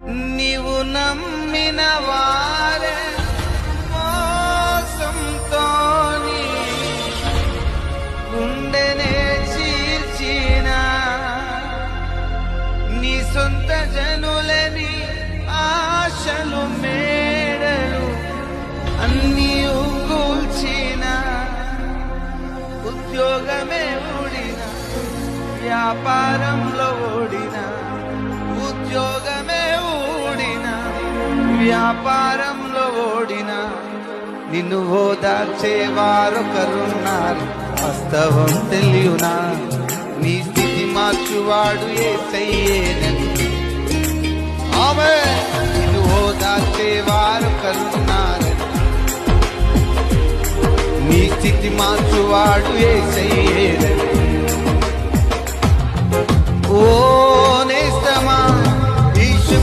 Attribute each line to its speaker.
Speaker 1: నీవు నమ్మిన వారే మోసంతోని గుండెనే చీల్చిన. నీ సొంత జనులని ఆశలు మేడలు అన్నీ కూల్చిన ఉద్యోగమే ఓడిన వ్యాపారంలో ఓడినా. వ్యాపారంలో ఓడిన నిన్ను ఓదార్చేవారొకరున్నారు వాస్తవం తెలియనా? నీ స్థితి మార్చువాడు ఏ సయ్యేనని ఆమె నిన్ను ఓదార్చేవారొకరున్నారు నీ స్థితి మార్చువాడు ఏ సయ్యేనని